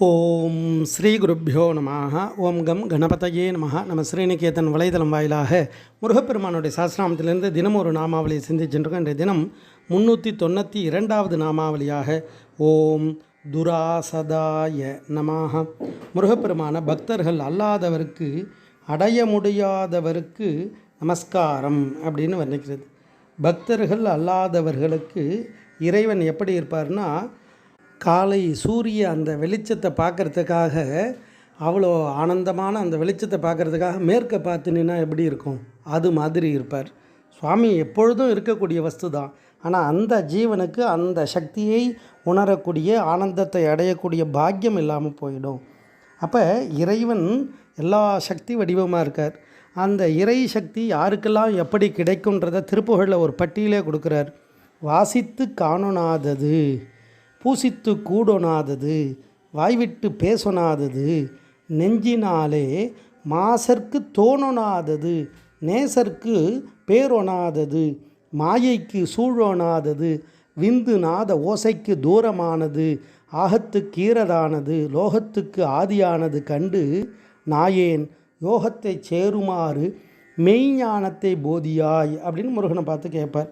ஓம் ஸ்ரீ குருப்பியோ நமः ஓம் கம் கணபதையே நம நம்ம ஸ்ரீநிகேதன் வலைதளம் வாயிலாக முருகப்பெருமானுடைய சாஸ்திராமத்திலிருந்து தினம் ஒரு நாமாவளியை சிந்திச்சுருக்கோம் இன்றைய தினம் முந்நூற்றி தொண்ணூற்றி இரண்டாவது நாமாவளியாக ஓம் துராசதாய நமாக முருகப்பெருமான பக்தர்கள் அல்லாதவருக்கு அடைய முடியாதவருக்கு நமஸ்காரம் அப்படின்னு வர்ணிக்கிறது. பக்தர்கள் அல்லாதவர்களுக்கு இறைவன் எப்படி இருப்பார்னா காலை சூரிய அந்த வெளிச்சத்தை பார்க்கறதுக்காக அவ்வளோ ஆனந்தமான அந்த வெளிச்சத்தை பார்க்கறதுக்காக மேற்க பார்த்து நின்னா எப்படி இருக்கும்? அது மாதிரி இருப்பார். சுவாமி எப்பொழுதும் இருக்கக்கூடிய வஸ்து தான். ஆனால் அந்த ஜீவனுக்கு அந்த சக்தியை உணரக்கூடிய ஆனந்தத்தை அடையக்கூடிய பாக்கியம் இல்லாமல் போயிடும். அப்போ இறைவன் எல்லா சக்தி வடிவமாக இருக்கார். அந்த இறை சக்தி யாருக்கெல்லாம் எப்படி கிடைக்குன்றதை திருப்புகழில் ஒரு பட்டியலே கொடுக்குறார். வாசித்து காணொணாதது பூசித்து கூடொணாதது வாய்விட்டு பேசொணாதது நெஞ்சினாலே மாசர்க்கு தோணொணாதது நேசர்க்கு பேரொணாதது மாயைக்கு சூழொணாதது விந்து நாத ஓசைக்கு தூரமானது ஆகத்துக்கு ஈரதானது லோகத்துக்கு ஆதியானது கண்டு நாயேன் யோகத்தை சேருமாறு மெய்ஞானத்தை போதியாய் அப்படின்னு முருகனை பார்த்து கேட்பார்.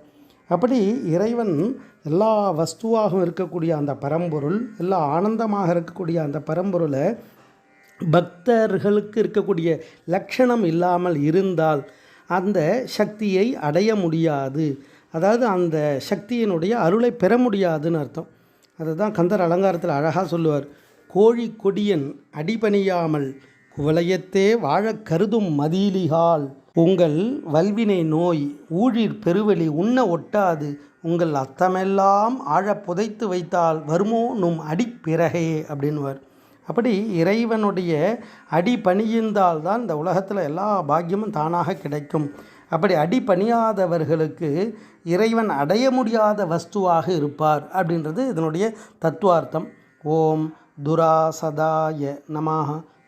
அப்படி இறைவன் எல்லா வஸ்துவாகவும் இருக்கக்கூடிய அந்த பரம்பொருள் எல்லா ஆனந்தமாக இருக்கக்கூடிய அந்த பரம்பொருளை பக்தர்களுக்கு இருக்கக்கூடிய லட்சணம் இல்லாமல் இருந்தால் அந்த சக்தியை அடைய முடியாது. அதாவது அந்த சக்தியினுடைய அருளை பெற முடியாதுன்னு அர்த்தம். அதுதான் கந்தர் அலங்காரத்தில் அழகாக சொல்லுவார். கோழி கொடியன் அடிபணியாமல் வளையத்தே வாழக் கருதும் மதிலிகால் உங்கள் வல்வினை நோய் ஊழிர் பெருவெளி உண்ண ஒட்டாது. உங்கள் அத்தமெல்லாம் ஆழ புதைத்து வைத்தால் வருமோ? நும் அடிப்பிறகே அப்படின்னுவார். அப்படி இறைவனுடைய அடி பணியிருந்தால் தான் இந்த உலகத்தில் எல்லா பாக்கியமும் தானாக கிடைக்கும். அப்படி அடி பணியாதவர்களுக்கு இறைவன் அடைய முடியாத வஸ்துவாக இருப்பார் அப்படின்றது இதனுடைய தத்துவார்த்தம். ஓம் துராசதாய நமாக